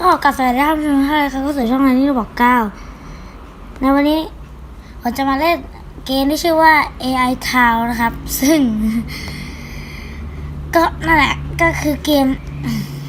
ก็กาแฟได้ทำช่องห้าเขาก็สู่ช่องนั้นที่เราบอกเก้าในวันนี้ผมจะมาเล่นเกมที่ชื่อว่า AI Town นะครับ ซึ่ง ก็นั่นแหละก็คือเกม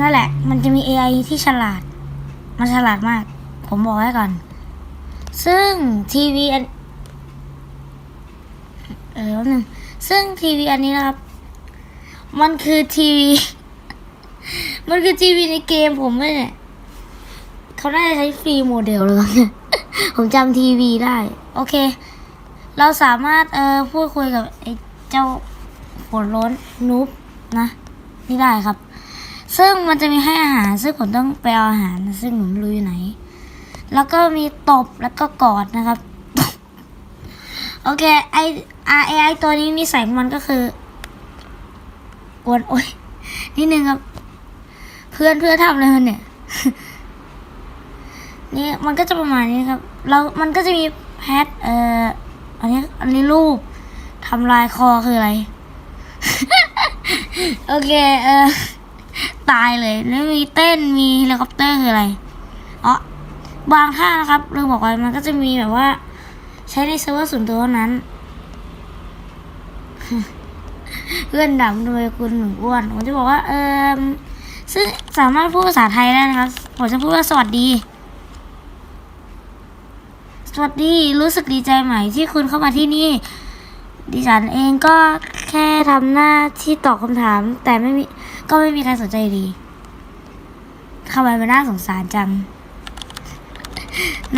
นั่นแหละ มันจะมี AI ที่ฉลาด มันฉลาดมาก ผมบอกไว้ก่อน ซึ่งทีวีอันเออแป๊บนึงซึ่งทีวีอันนี้นะครับ มันคือทีวี มันคือทีวีในเกมผมเลยเนี่ย เขาน่าจะใช้ฟรีโมเดลเลยผมจำทีวีได้ โอเค เราสามารถเอ่อพูดคุยกับไอ้เจ้าหัวโล้นนูบนะนี่ได้ครับ ซึ่งมันจะมีให้อาหาร ซึ่งผมต้องไปเอาอาหารนะซึ่งผมรู้อยู่ไหน แล้วก็มีตบแล้วก็กอดนะครับ โอเคไอ R A I ตัวนี้นิสัยมันก็คือกวนโอ้ยนิดนึงครับ เพื่อนเพื่อทำอะไรมันเนี่ย นี่มันก็จะประมาณนี้ครับเรามันก็จะมีแพทเอ่ออันนี้อันนี้รูปทำลายคอคืออะไร โอเคเออตายเลยแล้วมีเต้นมีเฮลิคอปเตอร์คืออะไรอ๋อบางท่านะครับลืมบอกไว้มันก็จะมีแบบว่า ใช้ในเซิร์ฟเวอร์ส่วนตัวเท่านั้น เพื่อนดำโดยคุณหนุ่มอ้วนผมจะบอกว่า เออซึ่งสามารถพูดภาษาไทยได้นะครับ ผมจะพูดว่าสวัสดี สวัสดี รู้สึกดีใจไหมที่คุณเข้ามาที่นี่ ดิฉันเองก็แค่ทำหน้าที่ตอบคำถาม แต่ไม่มีก็ไม่มีใครสนใจดีทำไมมันน่าสงสารจัง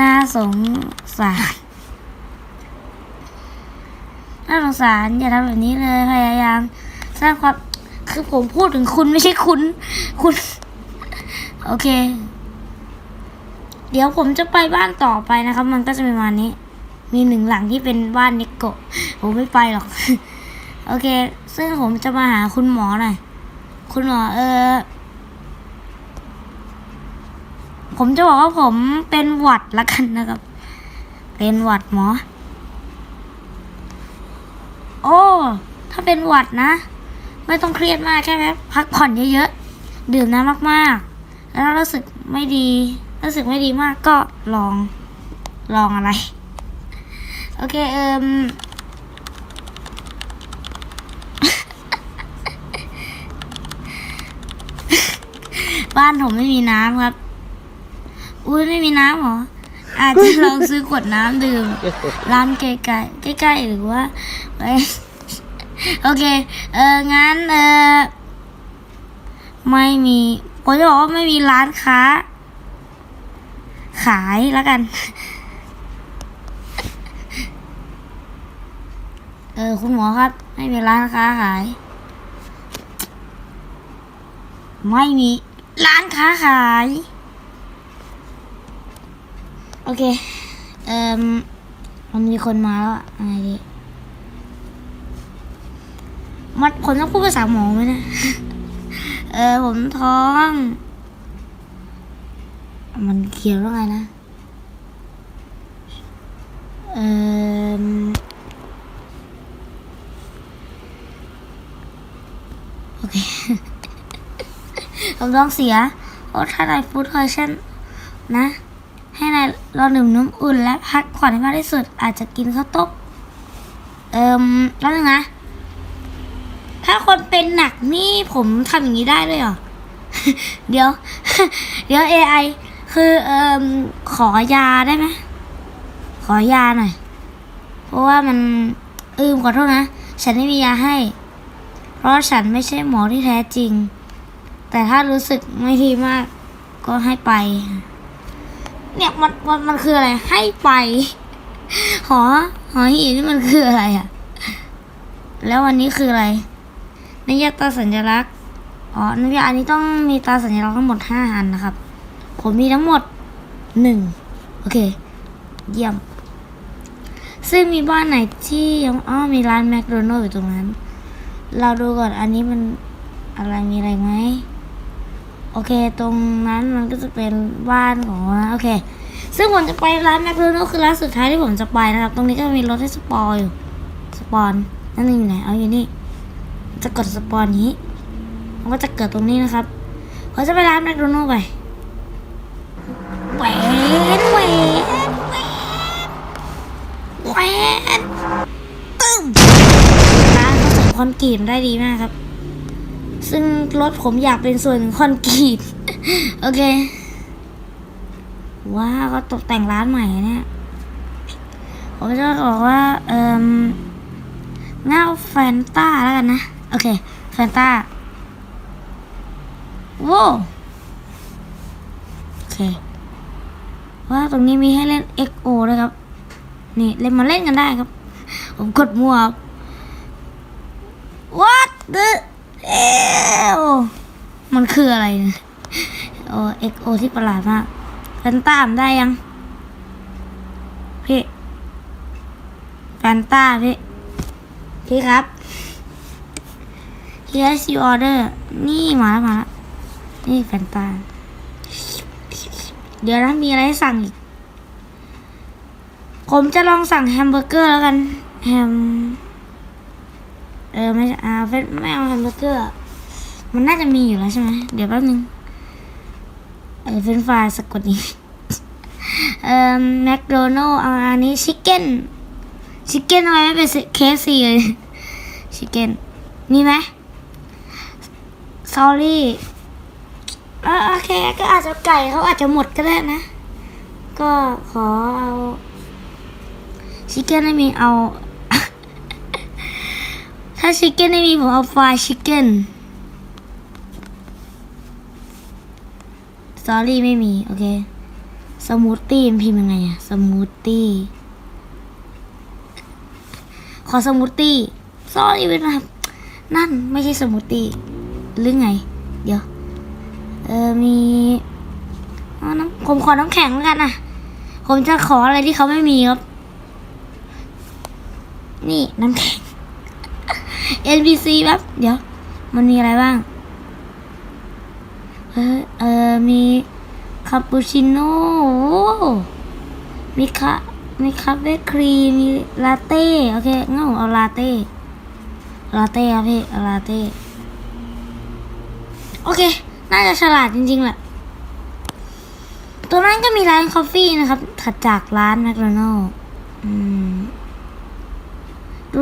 น่าสงสาร น่าสงสารอย่าทำแบบนี้เลย พยายามสร้างความ คือผมพูดถึงคุณไม่ใช่คุณ คุณ โอเค เดี๋ยวผมจะไปบ้านต่อไปนะครับ มันก็จะเป็นวันนี้ มีหนึ่งหลังที่เป็นบ้านนิโกะผมไม่ไปหรอก โอเค ซึ่งผมจะมาหาคุณหมอหน่อยคุณหมอเออผมจะบอกว่าผมเป็นหวัดละกันนะครับ เป็นหวัดหมอ โอ้ ถ้าเป็นหวัดนะ ไม่ต้องเครียดมากแค่แบบพักผ่อนเยอะๆ ดื่มน้ำมากๆ แล้วรู้สึกไม่ดี รู้สึกไม่ดีมากก็ลองลองอะไร โอเคเอิมบ้านผมไม่มีน้ำครับ อุ้ยไม่มีน้ำเหรอ อาจจะลองซื้อขวดน้ำดื่ม ร้านไกลๆใกล้ๆหรือว่าไปโอเค เอองั้นเออไม่มีผมจะบอกว่าไม่มีร้านค้า ขายแล้วกัน เออ คุณหมอครับ ไม่มีร้านค้าขาย ไม่มีร้านค้าขาย โอเค เอ่มมันมีคนมาแล้วอะอะไรดีมันผมต้องพูดภาษาหมอไหมนะ เออ ผมท้อง มันเขียนว่าไงนะ เออโอเคผมท้องเสีย โอ้ถ้านายฟู้ดคอยชั่นนะ ให้นายเราดื่มน้ำอุ่นและพักผ่อนให้มากที่สุด อาจจะกินข้าวต้มเอิมแล้วนึงนะถ้าคนเป็นหนักนี่ผมทำอย่างนี้ได้เลยเหรอ เดี๋ยว เดี๋ยว AI คือเอ่มขอยาได้ไหมขอยาหน่อย เพราะว่ามันอืมขอโทษนะ ฉันไม่มียาให้ เพราะฉันไม่ใช่หมอที่แท้จริง แต่ถ้ารู้สึกไม่ดีมาก ก็ให้ไป เนี่ยมันมันมันคืออะไร ให้ไป หอ หอหีนี่มันคืออะไรอะแล้ววันนี้คืออะไรนิยตาสัญลักษณ์ อ๋อนิยอันนี้ต้องมีตาสัญลักษณ์ทั้งหมดห้าอันนะครับ ผมมีทั้งหมดหนึ่งโอเค เยี่ยม ซึ่งมีบ้านไหนที่ยังอ้อมีร้านแมคโดนัลด์อยู่ตรงนั้น เราดูก่อนอันนี้มันอะไรมีอะไรไหมโอเค ตรงนั้นมันก็จะเป็นบ้านของนะโอเค ซึ่งผมจะไปร้านแมคโดนัลด์คือร้านสุดท้ายที่ผมจะไปนะครับ ตรงนี้ก็มีรถให้สปออยู่สปอนนั่นอยู่ไหนเอาอยู่นี่จะกดสปอนนี้มันก็จะเกิดตรงนี้นะครับผมจะไปร้านแมคโดนัลด์ไป ตได้ดีมากครับ ซึ่งรถผมอยากเป็นส่วนหนึ่งคอนกรีตโอเค ว้าวก็ตกแต่งร้านใหม่เนี่ย ผมจะบอกว่า เอ่มเงาแฟนต้าแล้วกันนะ โอเค แฟนต้าโว้โอเค ว่าตรงนี้มีให้เล่น XO ด้วยครับ นี่ เล่นมาเล่นกันได้ครับ ผมกดมั่วครับ What the hell มันคืออะไรเนี่ยโอ้ XO ที่ประหลาดมากแฟนต้ามได้ยัง พี่แฟนต้าพี่ พี่ครับ Yes you order นี่มาแล้วมาแล้วนี่แฟนตา เดี๋ยวนะมีอะไรให้สั่งอีก ผมจะลองสั่งแฮมเบอร์เกอร์แล้วกัน แฮม เออไม่ใช่อ่าเฟนไม่เอาแฮมเบอร์เกอร์มันน่าจะมีอยู่แล้วใช่ไหมเดี๋ยวแป๊บนึงเออเฟรนฟรายสะกดนี้เอ่อแมคโดนัลเอาอันนี้ชิคเก้นชิคเก้นทำไมไม่เป็นเคฟซีเลยชิคเก้นมีไหม sorry เออโอเคก็อาจจะไก่เขาอาจจะหมดก็ได้นะ ก็ขอเอาชิคเก้นไม่มีเอา ถ้าชิคเก้นไม่มีผมเอาฟรายชิคเก้น sorry ไม่มี โอเค สมูทตี้มันพิมพ์ยังไงอะสมูทตี้ ขอสมูทตี้ sorry เป็นแบบนั่นไม่ใช่สมูทตี้หรือไง เดี๋ยว เออมีอน้ำผมขอน้ำแข็งแล้วกันนะผมจะขออะไรที่เขาไม่มีครับ นี่น้ำแข็ง NPC แบบเดี๋ยว มันมีอะไรบ้าง เออเออมีคาปูชิโน่มีคามีคาเฟ่ครีมมีลาเต้โอเคงั้นผมเอาลาเต้ลาเต้ครับพี่ลาเต้โอเค น่าจะฉลาดจริงๆแหละตัวนั้นก็มีร้านคอฟฟี่นะครับ ถัดจากร้านแมคโดนัลล์อืม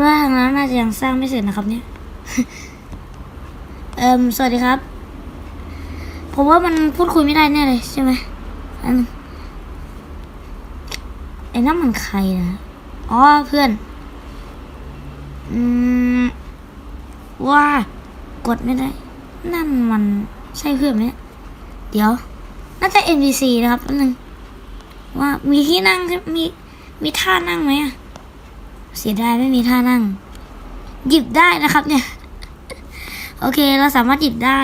ว่าทางนั้นน่าจะยังสร้างไม่เสร็จนะครับเนี่ย เอิมสวัสดีครับ ผมว่ามันพูดคุยไม่ได้แน่เลยใช่ไหมอันไอ้นั่นมันใครนะ อ๋อเพื่อน อืม ว่ากดไม่ได้ นั่นมันใช่เพื่อนไหมเดี๋ยว น่าจะ NPC นะครับแป๊บนึงว่ามีที่นั่งมีมีท่านั่งไหมอะ เสียดายไม่มีท่านั่ง หยิบได้นะครับเนี่ย โอเคเราสามารถหยิบได้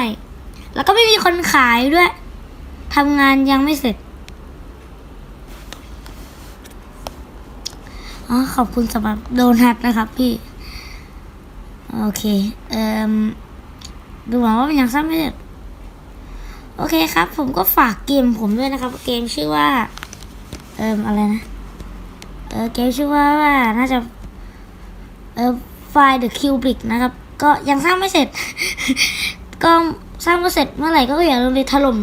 แล้วก็ไม่มีคนขายด้วยทำงานยังไม่เสร็จอ๋อขอบคุณสำหรับโดนัทนะครับพี่ โอเค เอ่มดูเหมือนว่ามันยังสร้างไม่เสร็จโอเคครับ ผมก็ฝากเกมผมด้วยนะครับ เกมชื่อว่า เอ่มอะไรนะ เออเกมชื่อว่าว่าน่าจะ ไฟล์ The Cubic นะครับ ก็ยังสร้างไม่เสร็จ ก็สร้างไม่เสร็จเมื่อไหร่ก็อย่าลืมไปถล่ม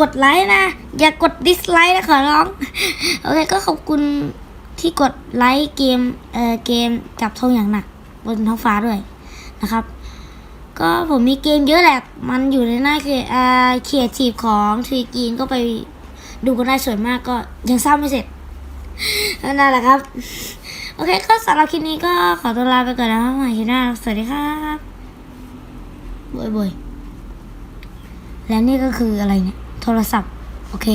กดไลค์นะ อย่ากดดิสไลค์นะขอร้อง โอเคก็ขอบคุณที่กดไลค์เกมเอ่อเกมจับทงอย่างหนัก บนท้องฟ้าด้วยนะครับ ก็ผมมีเกมเยอะแหละ มันอยู่ในหน้าคืออ่าเขียทีฟของทรีกีนก็ไปดูกันได้สวนมากก็ยังสร้างไม่เสร็จนั่นแหละครับ โอเคก็สำหรับคลิปนี้ก็ขอตัวลาไปก่อนนะครับใหม่คลิปหน้าสวัสดีครับบายบายและนี่ก็คืออะไรเนี่ย โทรศัพท์ โอเค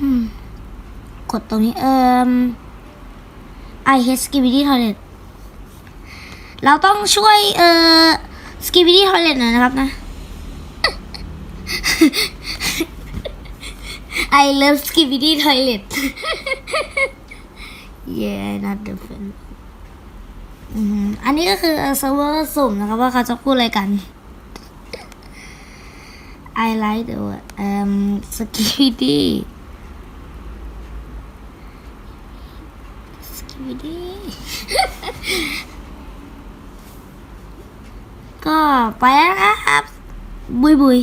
อกดตรงนี้ เอ่ม I hate skibidi toilet เราต้องช่วย เอ่อ skibidi toilet หน่อยนะครับนะ I love skibidi toilet yeah not the fan. อันนี้ก็คือเซิร์ฟเวอร์สุ่มนะครับว่าเขาจะพูดอะไรกัน I like the word um skibidi skibidi ก็ไปแล้วนะครับ บุยบุย